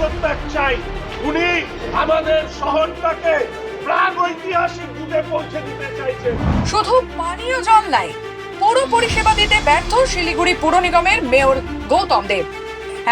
পদত্যাগ চাই। উনি আমাদের শহরটাকে যুগে পৌঁছে দিতে শুধু পানীয় জল নাই, পৌর পরিষেবা দিতে ব্যর্থ শিলিগুড়ি পুর নিগমের মেয়র গৌতম দেব।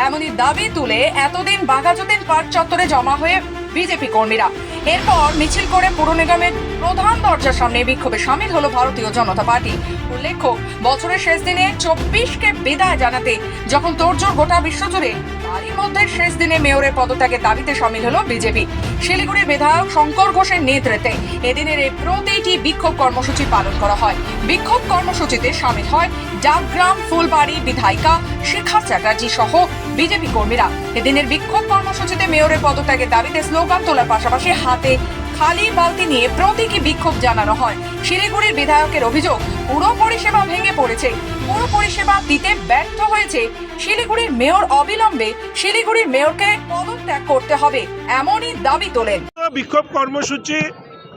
এমনই দাবি তুলে এতদিন বাঘাযতীন পার্ক চত্বরে জমা হয়ে বিজেপি কর্মীরা। এরপর মিছিল করে পুর নিগমের প্রধান দরজার সামনে বিক্ষোভে সামিল হলো ভারতীয় জনতা পার্টি। উল্লেখ্য, বছরের শেষ দিনে চব্বিশকে বিদায় জানাতে যখন তোড়জোড় গোটা বিশ্বজুড়ে মধ্যে শেষ দিনে মেয়রের পদত্যাগের দাবিতে সামিল হলো বিজেপি। শিলিগুড়ির বিধায়ক শঙ্কর ঘোষের নেতৃত্বে এদিনের এই প্রতিটি বিক্ষোভ কর্মসূচি পালন করা হয়। বিক্ষোভ কর্মসূচিতে সামিল হয় ডাকগ্রাম ফুলবাড়ি, বিধায়িকা, শিখা চ্যাটার্জি সহ বিজেপি কর্মীরা। এদিনের বিক্ষোভ কর্মসূচিতে মেয়রের পদত্যাগের দাবিতে স্লোগান তোলার পাশাপাশি হাতে খালি বালতি নিয়ে প্রতীকী বিক্ষোভ জানানো হয়। শিলিগুড়ির বিধায়কের অভিযোগ পুরো পরিষেবা ভেঙে পড়েছে। পুরো পরিষেবা দিতে ব্যর্থ হয়েছে শিলিগুড়ির মেয়র অবিলম্বে। শিলিগুড়ির মেয়রকে পদত্যাগ করতে হবে, এমনই দাবি তোলেন। বিক্ষোভ কর্মসূচি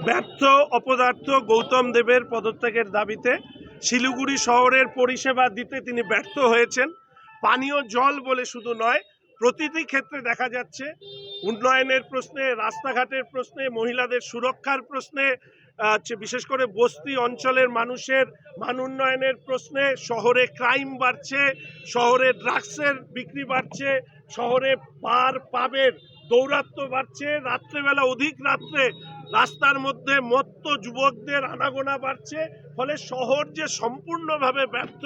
ব্যর্থ, অপদার্থ গৌতম দেবের পদত্যাগের দাবিতে শিলিগুড়ি শহরের পরিষেবা দিতে তিনি ব্যর্থ হয়েছেন। পানীয় জল বলে শুধু নয়, প্রতিটি ক্ষেত্রে দেখা যাচ্ছে উন্নয়নের প্রশ্নে, রাস্তাঘাটের প্রশ্নে, মহিলাদের সুরক্ষার প্রশ্নে বিশেষ করে বস্তি অঞ্চলের মানুষের মান উন্নয়নের প্রশ্নে শহরে ক্রাইম বাড়ছে, শহরে ড্রাগসের বিক্রি বাড়ছে, শহরে পার পাবের দৌরাত্ম্য বাড়ছে, রাত্রেবেলা অধিক রাত্রে রাস্তার মধ্যে মত্ত যুবকদের আনাগোনা বাড়ছে, ফলে শহর যে সম্পূর্ণভাবে ব্যর্থ,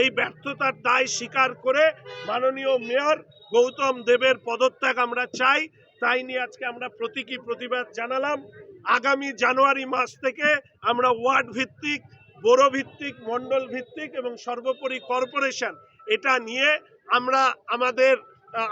এই ব্যর্থতার দায় স্বীকার করে মাননীয় মেয়র গৌতম দেবের পদত্যাগ আমরা চাই। তাই নিয়ে আজকে আমরা প্রতীকী প্রতিবাদ জানালাম। আগামী জানুয়ারি মাস থেকে আমরা ওয়ার্ড ভিত্তিক বড় ভিত্তিক মন্ডল ভিত্তিক এবং সর্বোপরি কর্পোরেশন এটা নিয়ে আমরা আমাদের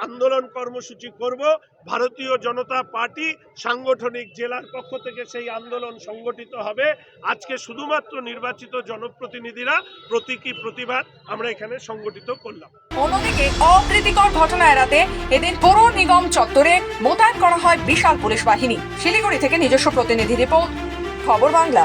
আন্দোলন কর্মসূচি করব। ভারতীয় জনতা পার্টি সাংগঠনিক জেলার পক্ষ থেকে সেই আন্দোলন সংগঠিত হবে। আজকে শুধুমাত্র নির্বাচিত জনপ্রতিনিধিরা প্রতীকী প্রতিবাদ আমরা এখানে সংগঠিত করলাম। অন্যদিকে অপ্রীতিকর ঘটনা এড়াতে এদিন পৌর নিগম চত্বরে মোতায়েন করা হয় বিশাল পুলিশ বাহিনী। শিলিগুড়ি থেকে নিজস্ব প্রতিনিধি রিপোর্ট, খবর বাংলা।